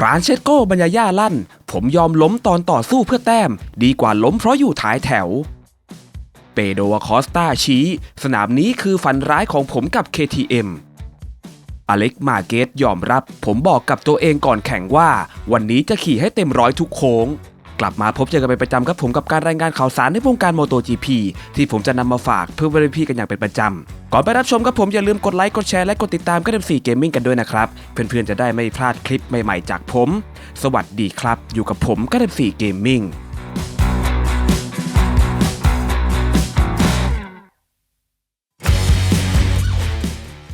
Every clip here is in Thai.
ฟรานเชสโกบัญญาย่าลั่น ผมยอมล้มตอนต่อสู้เพื่อแต้ม ดีกว่าล้มเพราะอยู่ท้ายแถว เปโดวาคอสตาชี้ สนามนี้คือฝันร้ายของผมกับ KTM อเล็กมาเกตยอมรับ ผมบอกกับตัวเองก่อนแข่งว่า วันนี้จะขี่ให้เต็มร้อยทุกโค้ง กลับมาพบเจอกันเป็นประจำครับผมกับการรายงานข่าวสารในวงการ MotoGP ที่ผมจะนำมาฝากเพื่อเพื่อนพี่กันอย่างเป็นประจำ ก่อนไปรับชมครับผมอย่าลืมกดไลค์กดแชร์และกดติดตามก็เดมสี่เกมมิ่งกันด้วยนะครับ เพื่อนๆจะได้ไม่พลาดคลิปใหม่ๆจากผม สวัสดีครับ อยู่กับผมก็เดมสี่เกมมิ่ง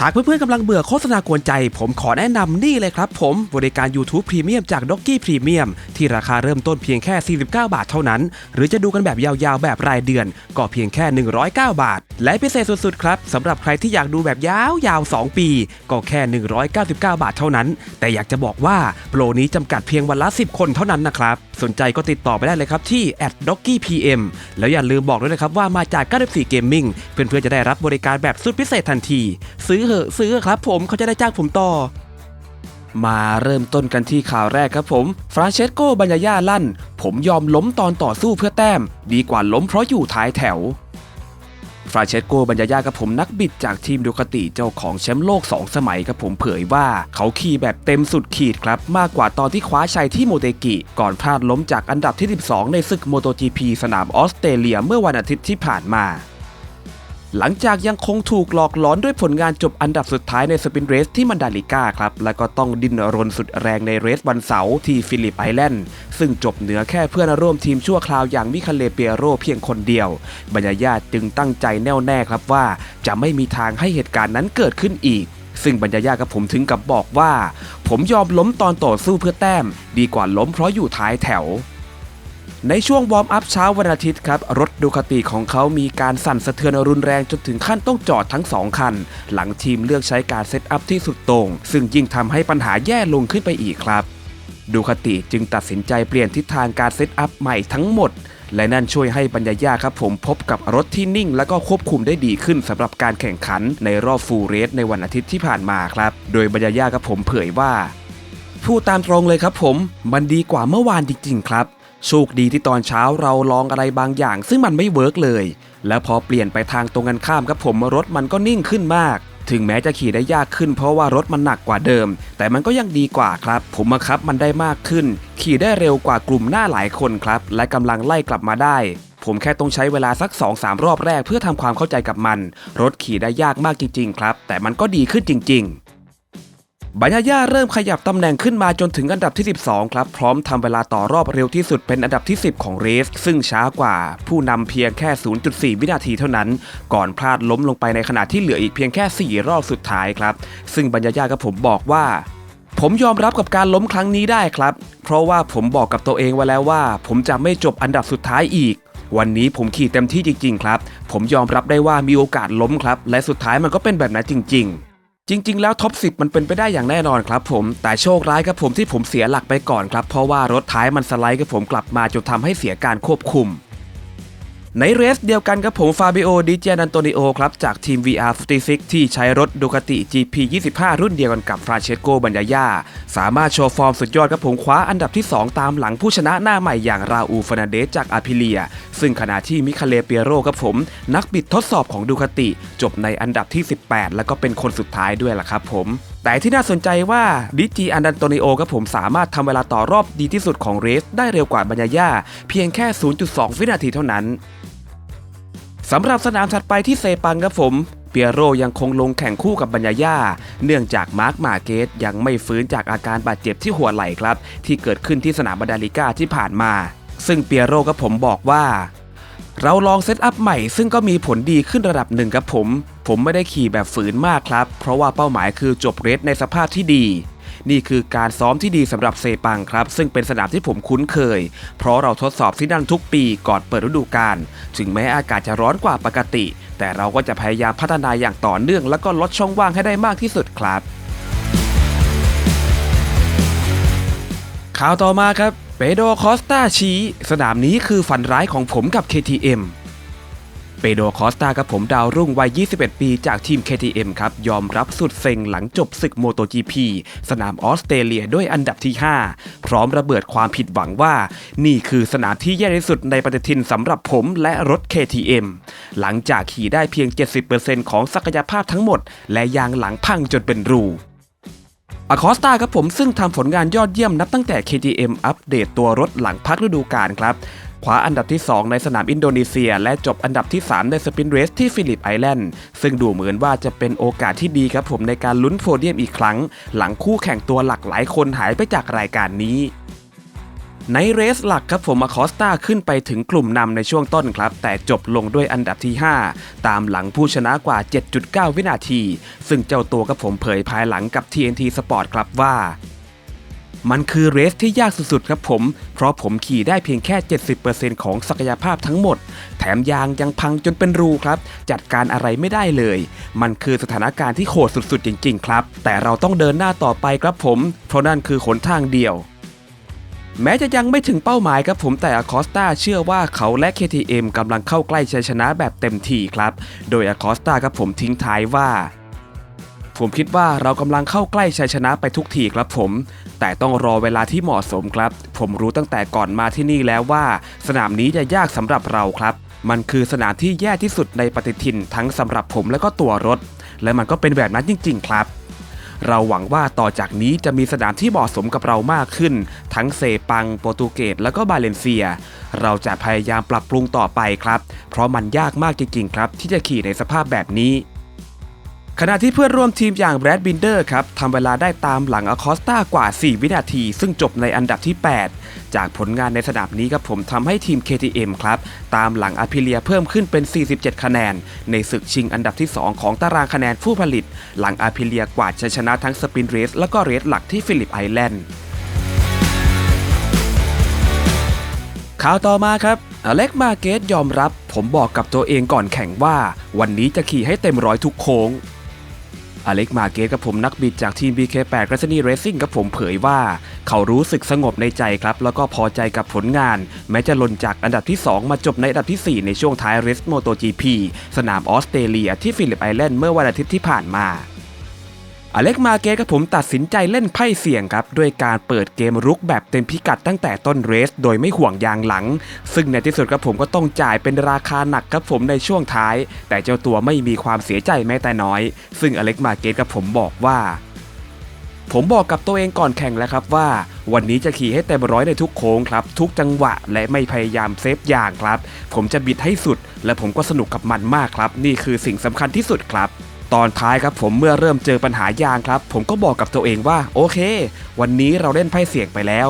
หากเพื่อนๆกำลังเบื่อโฆษณากวนใจ ผมขอแนะนำนี่เลยครับผม บริการ YouTube Premium จาก d o g g y Premium ที่ราคาเริ่มต้นเพียงแค่ 49 บาทเท่านั้น หรือจะดูกันแบบยาวๆ แบบรายเดือน ก็เพียงแค่ 109 บาท และพิเศษสุดๆ ครับสำหรับใครที่อยากดูแบบยาวๆ 2 ปี ก็แค่ 199 บาทเท่านั้น แต่อยากจะบอกว่าโปรนี้จำกัดเพียงวันละ 10 คนเท่านั้นนะครับสนใจก็ติดต่อไปได้เลยครับที่ at d o c k y pm แล้วอย่าลืมบอกด้วยนะครับว่ามาจาก 94 Gaming เพื่อนๆจะได้รับบริการแบบสุดพิเศษทันที ซื้อเหอะซื้อครับผมเขาจะได้จ้างผมต่อมาเริ่มต้นกันที่ข่าวแรกครับผม ฟราเชสโกบัญญาย่าลั่น ผมยอมล้มตอนต่อสู้เพื่อแต้ม ดีกว่าล้มเพราะอยู่ท้ายแถว ฟรานเชสโกบัญญาย่ากับผมนักบิดจากทีมดูคาติเจ้าของแชมป์โลก 2 สมัยกับผมเผยว่าเขาขี่แบบเต็มสุดขีดครับ มากกว่าตอนที่คว้าชัยที่โมเตกิ ก่อนพลาดล้มจากอันดับที่ 12 ในศึกโมโตจีพีสนามออสเตรเลียเมื่อวันอาทิตย์ที่ผ่านมา หลังจากยังคงถูกหลอกหลอนด้วยผลงานจบอันดับสุดท้ายในสปินเรสที่มันดาลิก้าครับ แล้วก็ต้องดิ้นรนสุดแรงในเรสวันเสาร์ที่ฟิลิปไอแลนด์ ซึ่งจบเหนือแค่เพื่อนร่วมทีมชั่วคราวอย่างมิคาเลเปียโรเพียงคนเดียว บรรยายาจึงตั้งใจแน่วแน่ครับว่า จะไม่มีทางให้เหตุการณ์นั้นเกิดขึ้นอีกซึ่งบรรยายากับผมถึงกับบอกว่า ผมยอมล้มตอนต่อสู้เพื่อแต้ม ดีกว่าล้มเพราะอยู่ท้ายแถว ในช่วงวอร์มอัพเช้าวันอาทิตย์ครับ รถดูคาติของเขามีการสั่นสะเทือนรุนแรงจนถึงขั้นต้องจอดทั้งสองคัน หลังทีมเลือกใช้การเซตอัพที่สุดโต่งซึ่งยิ่งทำให้ปัญหาแย่ลงขึ้นไปอีกครับดูคาติจึงตัดสินใจเปลี่ยนทิศทางการเซตอัพใหม่ทั้งหมด และนั่นช่วยให้บรรยายาครับผมพบกับรถที่นิ่ง และก็ควบคุมได้ดีขึ้นสำหรับการแข่งขันในรอบฟูลเรสในวันอาทิตย์ที่ผ่านมาครับ โดยบรรยายาครับผมเผยว่าพูดตามตรงเลยครับผม มันดีกว่าเมื่อวานจริงๆครับ โชคดีที่ตอนเช้าเราลองอะไรบางอย่าง ซึ่งมันไม่เวิร์กเลย แล้วพอเปลี่ยนไปทางตรงกันข้ามครับผมรถมันก็นิ่งขึ้นมาก ถึงแม้จะขี่ได้ยากขึ้นเพราะว่ารถมันหนักกว่าเดิม แต่มันก็ยังดีกว่าครับ ผมบังคับมันได้มากขึ้น ขี่ได้เร็วกว่ากลุ่มหน้าหลายคนครับ และกำลังไล่กลับมาได้ ผมแค่ต้องใช้เวลาสัก 2-3 รอบแรกเพื่อทำความเข้าใจกับมัน รถขี่ได้ยากมากจริง ๆ ครับ แต่มันก็ดีขึ้นจริง ๆ บัญญาย่าเริ่มขยับตำแหน่งขึ้นมาจนถึงอันดับที่ 12 ครับ พร้อมทำเวลาต่อรอบเร็วที่สุดเป็นอันดับที่ 10 ของเรส ซึ่งช้ากว่า ผู้นำเพียงแค่ 0.4 วินาทีเท่านั้น ก่อนพลาดล้มลงไปในขณะที่เหลืออีกเพียงแค่ 4 รอบสุดท้ายครับ ซึ่งบัญญาย่ากับผมบอกว่า ผมยอมรับกับการล้มครั้งนี้ได้ครับ เพราะว่าผมบอกกับตัวเองไว้แล้วว่า ผมจะไม่จบอันดับสุดท้ายอีกวันนี้ผมขี่เต็มที่จริงๆครับ ผมยอมรับได้ว่ามีโอกาสล้มครับ และสุดท้ายมันก็เป็นแบบนั้นจริง ๆ จริง ๆ แล้วท็อป 10 มันเป็นไปได้อย่างแน่นอนครับผมแต่โชคร้ายครับผมที่ผมเสียหลักไปก่อนครับ เพราะว่ารถท้ายมันสไลด์กับผมกลับมาจนทำให้เสียการควบคุม ในเรสเดียวกันกับผมฟาบิโอดิเจนันโตนิโอครับ จากทีม VR56 ที่ใช้รถดูคาติ GP25 รุ่นเดียวกันกับฟราเชสโกบัญญายาสามารถโชว์ฟอร์มสุดยอดครับผมคว้าอันดับที่ 2 ตามหลังผู้ชนะหน้าใหม่อย่างราอูฟานาเดสจากอาพิเลีย ซึ่งขณะที่มิคาเลเปียโรครับผม นักบิดทดสอบของดูคาติ จบในอันดับที่ 18 แล้วก็เป็นคนสุดท้ายด้วยล่ะครับผม แต่ที่น่าสนใจว่าดิจิอันดันโตนิโอครับผมสามารถทำเวลาต่อรอบดีที่สุดของเรส ได้เร็วกว่าบัญญาย่าเพียงแค่ 0.2 วินาทีเท่านั้นสำหรับสนามถัดไปที่เซปังครับผมเปียโรยังคงลงแข่งคู่กับบัญญาย่า เนื่องจากมาร์คมาเกตยังไม่ฟื้นจากอาการบาดเจ็บที่หัวไหล่ครับ ที่เกิดขึ้นที่สนามบันดาลิก้าที่ผ่านมา ซึ่งเปียโรกับผมบอกว่า เราลองเซตอัพใหม่ซึ่งก็มีผลดีขึ้นระดับหนึ่งครับผม ผมไม่ได้ขี่แบบฝืนมากครับ เพราะว่าเป้าหมายคือจบเรสในสภาพที่ดี นี่คือการซ้อมที่ดีสำหรับเซปังครับ ซึ่งเป็นสนามที่ผมคุ้นเคย เพราะเราทดสอบที่นั่นทุกปีก่อนเปิดฤดูกาลถึงแม้อากาศจะร้อนกว่าปกติ แต่เราก็จะพยายามพัฒนาอย่างต่อเนื่อง แล้วก็ลดช่องว่างให้ได้มากที่สุดครับข่าวต่อมาครับ เปโดคอสตาชี้สนามนี้คือฝันร้ายของผมกับ KTM เปโดคอสตาครับผมดาวรุ่งวัย 21 ปีจากทีม KTM ครับ ยอมรับสุดเซ็งหลังจบศึกโมโต GP สนามออสเตรเลียด้วยอันดับที่ 5 พร้อมระเบิดความผิดหวังว่า นี่คือสนามที่แย่ที่สุดในปฏิทินสำหรับผมและรถ KTM หลังจากขี่ได้เพียง 70%ของศักยภาพทั้งหมด และยางหลังพังจนเป็นรู อคอสตาครับผมซึ่งทำผลงานยอดเยี่ยมนับตั้งแต่ KTM อัปเดตตัวรถหลังพักฤดูกาลครับคว้าอันดับที่ 2 ในสนามอินโดนีเซีย และจบอันดับที่ 3 ในสปินเรสที่ฟิลิปไอแลนด์ ซึ่งดูเหมือนว่าจะเป็นโอกาสที่ดีครับผมในการลุ้นโพเดียมอีกครั้ง หลังคู่แข่งตัวหลักหลายคนหายไปจากรายการนี้ ในเรสหลักครับผมอคอสตาขึ้นไปถึงกลุ่มนำในช่วงต้นครับ แต่จบลงด้วยอันดับที่ 5 ตามหลังผู้ชนะกว่า 7.9 วินาที ซึ่งเจ้าตัวกับผมเผยภายหลังกับ TNT Sport ครับว่ามันคือเรสที่ยากสุดๆครับผม เพราะผมขี่ได้เพียงแค่ 70%ของศักยภาพทั้งหมด แถมยางยังพังจนเป็นรูครับ จัดการอะไรไม่ได้เลย มันคือสถานการณ์ที่โหดสุดๆ จริง ๆ ครับ แต่เราต้องเดินหน้าต่อไปครับผม เพราะนั่นคือหนทางเดียว แม้จะยังไม่ถึงเป้าหมายครับผมแต่อคอสตาเชื่อว่าเขาและ KTM กำลังเข้าใกล้ชัยชนะแบบเต็มที่ครับ โดยอคอสตาครับผมทิ้งท้ายว่า ผมคิดว่าเรากำลังเข้าใกล้ชัยชนะไปทุกทีครับผม แต่ต้องรอเวลาที่เหมาะสมครับ ผมรู้ตั้งแต่ก่อนมาที่นี่แล้วว่า สนามนี้จะยากสำหรับเราครับ มันคือสนามที่แย่ที่สุดในปฏิทินทั้งสำหรับผมและก็ตัวรถ และมันก็เป็นแบบนั้นจริง ๆ ครับ เราหวังว่าต่อจากนี้จะมีสนามที่เหมาะสมกับเรามากขึ้น ทั้งเซปัง โปรตุเกสและก็บาเลนเซีย เราจะพยายามปรับปรุงต่อไปครับ เพราะมันยากมากจริงๆครับ ที่จะขี่ในสภาพแบบนี้ ขณะที่เพื่อนร่วมทีมอย่างแบรดบินเดอร์ครับทำเวลาได้ตามหลังอคอสตากว่า 4 วินาที ซึ่งจบในอันดับที่ 8 จากผลงานในสนามนี้ครับผมทำให้ทีม KTM ครับ ตามหลังอ p ิเลียเพิ่มขึ้นเป็น 47 คะแนน ในศึกชิงอันดับที่ 2 ของตารางคะแนนผู้ผลิต หลังอ p ิเลียกวาดชัยชนะทั้งสปินเรสและก็เรสหลักที่ฟิลิปไอแลนด์ข่าวต่อมาครับอเล็กมาเกตยอมรับ ผมบอกกับตัวเองก่อนแข่งว่า วันนี้จะขี่ให้เต็มร้อยทุกโค้ง อเล็กมาเกตกับผมนักบิดจากทีม BK8 r a c e n y Racing กับผมเผยว่า เขารู้สึกสงบในใจครับ แล้วก็พอใจกับผลงาน แม้จะหล่นจากอันดับที่ 2 มาจบในอันดับทีสี่4 ในช่วงท้ายเรสโมโต GP สนามออสเตรเลียที่ฟิลิปไอแลนด์เมื่อวันอาทิตย์ที่ผ่านมา อเล็กมาเกตกับผมตัดสินใจเล่นไพ่เสี่ยงครับด้วยการเปิดเกมรุกแบบเต็มพิกัดตั้งแต่ต้นเรส โดยไม่ห่วงยางหลัง ซึ่งในที่สุดครับผมก็ต้องจ่ายเป็นราคาหนักครับผมในช่วงท้าย แต่เจ้าตัวไม่มีความเสียใจแม้แต่น้อย ซึ่งอเล็กมาเกตกับผมบอกว่าผมบอกกับตัวเองก่อนแข่งแล้วครับว่า วันนี้จะขี่ให้เต็มร้อยในทุกโค้งครับ ทุกจังหวะและไม่พยายามเซฟยางครับ ผมจะบิดให้สุด และผมก็สนุกกับมันมากครับ นี่คือสิ่งสำคัญที่สุดครับ ตอนท้ายครับผมเมื่อเริ่มเจอปัญหายางครับ ผมก็บอกกับตัวเองว่าโอเค วันนี้เราเล่นไพ่เสี่ยงไปแล้ว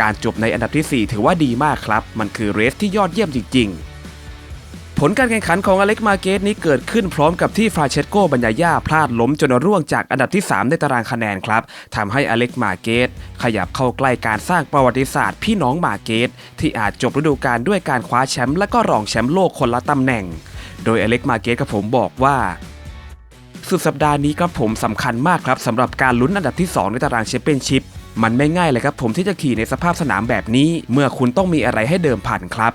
การจบในอันดับที่ 4 ถือว่าดีมากครับ มันคือเรสที่ยอดเยี่ยมจริง ๆ ผลการแข่งขันของอเล็กมาเกตนี้เกิดขึ้นพร้อมกับที่ฟราเชสโกบัญญาย่าพลาดล้มจนร่วงจากอันดับที่ 3 ในตารางคะแนนครับทำให้อเล็กมาเกตขยับเข้าใกล้การสร้างประวัติศาสตร์พี่น้องมาเกตที่อาจจบฤดูกาลด้วยการคว้าแชมป์และก็รองแชมป์โลกคนละตำแหน่ง โดยอเล็กมาเกตกับผมบอกว่า สุดสัปดาห์นี้ครับผมสำคัญมากครับสำหรับการลุ้นอันดับที่ 2 ในตารางแชมเปี้ยนชิพมันไม่ง่ายเลยครับผมที่จะขี่ในสภาพสนามแบบนี้ เมื่อคุณต้องมีอะไรให้เดิมพันครับ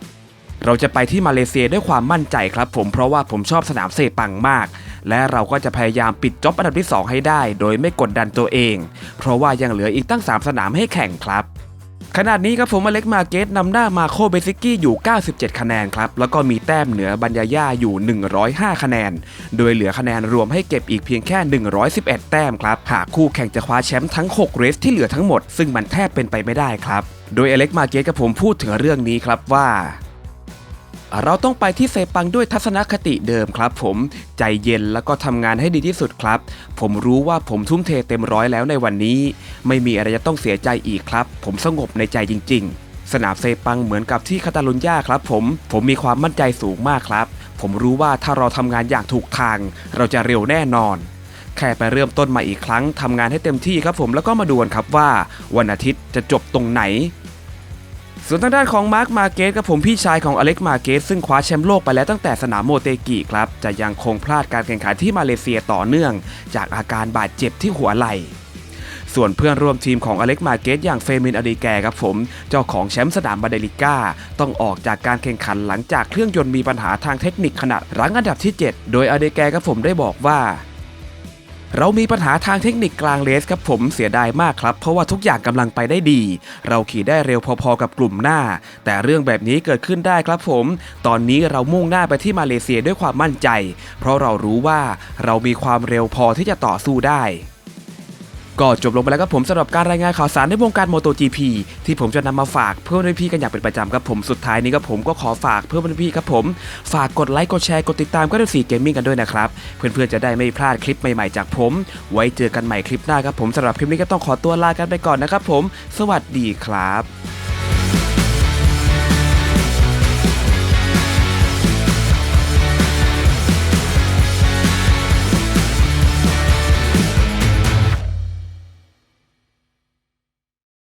เราจะไปที่มาเลเซียด้วยความมั่นใจครับ ผมเพราะว่าผมชอบสนามเซปังมาก และเราก็จะพยายามปิดจ็อบอันดับที่ 2 ให้ได้ โดยไม่กดดันตัวเอง เพราะว่ายังเหลืออีกตั้ง 3 สนามให้แข่งครับ ขนาดนี้ครับผมอเล็กมาเกตนำหน้ามาโคเบซิกี้อยู่ 97 คะแนนครับ แล้วก็มีแต้มเหนือบัญญาย่าอยู่ 105 คะแนน โดยเหลือคะแนนรวมให้เก็บอีกเพียงแค่ 111 แต้มครับ หากคู่แข่งจะคว้าแชมป์ทั้ง 6 เรสที่เหลือทั้งหมด ซึ่งมันแทบเป็นไปไม่ได้ครับ โดยอเล็กมาเกตกับผมพูดถึงเรื่องนี้ครับว่า เราต้องไปที่เซปังด้วยทัศนคติเดิมครับผมใจเย็นแล้วก็ทำงานให้ดีที่สุดครับ ผมรู้ว่าผมทุ่มเทเต็มร้อยแล้วในวันนี้ ไม่มีอะไรจะต้องเสียใจอีกครับ ผมสงบในใจจริง ๆ สนามเซปังเหมือนกับที่คาตาลุญญาครับผมผมมีความมั่นใจสูงมากครับ ผมรู้ว่าถ้าเราทำงานอย่างถูกทาง เราจะเร็วแน่นอน แค่ไปเริ่มต้นมาอีกครั้งทำงานให้เต็มที่ครับผมแล้วก็มาดูกันครับว่า วันอาทิตย์จะจบตรงไหน ส่วนทางด้านของมาร์คมาเกตกับผมพี่ชายของอเล็กมาเกตซึ่งคว้าแชมป์โลกไปแล้วตั้งแต่สนามโมเตกิครับ จะยังคงพลาดการแข่งขันที่มาเลเซียต่อเนื่อง จากอาการบาดเจ็บที่หัวไหล่ส่วนเพื่อนร่วมทีมของอเล็กมาเกตอย่างเฟมินอดีแกครับผม เจ้าของแชมป์สนามบาเดลิก้า ต้องออกจากการแข่งขันหลังจากเครื่องยนต์มีปัญหาทางเทคนิคขณะรั้งอันดับที่ 7 โดยอเดแกครับผมได้บอกว่า เรามีปัญหาทางเทคนิคกลางเลสครับผมเสียดายมากครับ เพราะว่าทุกอย่างกำลังไปได้ดี เราขี่ได้เร็วพอๆกับกลุ่มหน้า แต่เรื่องแบบนี้เกิดขึ้นได้ครับผม ตอนนี้เรามุ่งหน้าไปที่มาเลเซียด้วยความมั่นใจ เพราะเรารู้ว่าเรามีความเร็วพอที่จะต่อสู้ได้ ก็จบลงไปแล้วครับผมสำหรับการรายงานข่าวสารในวงการ MotoGP ที่ผมจะนำมาฝากเพื่อนพี่กันอย่างเป็นประจำครับผมสุดท้ายนี้ครับผมก็ขอฝากเพื่อนพี่ครับผมฝากกดไลค์กดแชร์กดติดตามก็ได้สีเกมมิ่งกันด้วยนะครับเพื่อนๆจะได้ไม่พลาดคลิปใหม่ๆจากผม ไว้เจอกันใหม่คลิปหน้าครับผมสำหรับคลิปนี้ก็ต้องขอตัวลากันไปก่อนนะครับผม สวัสดีครับ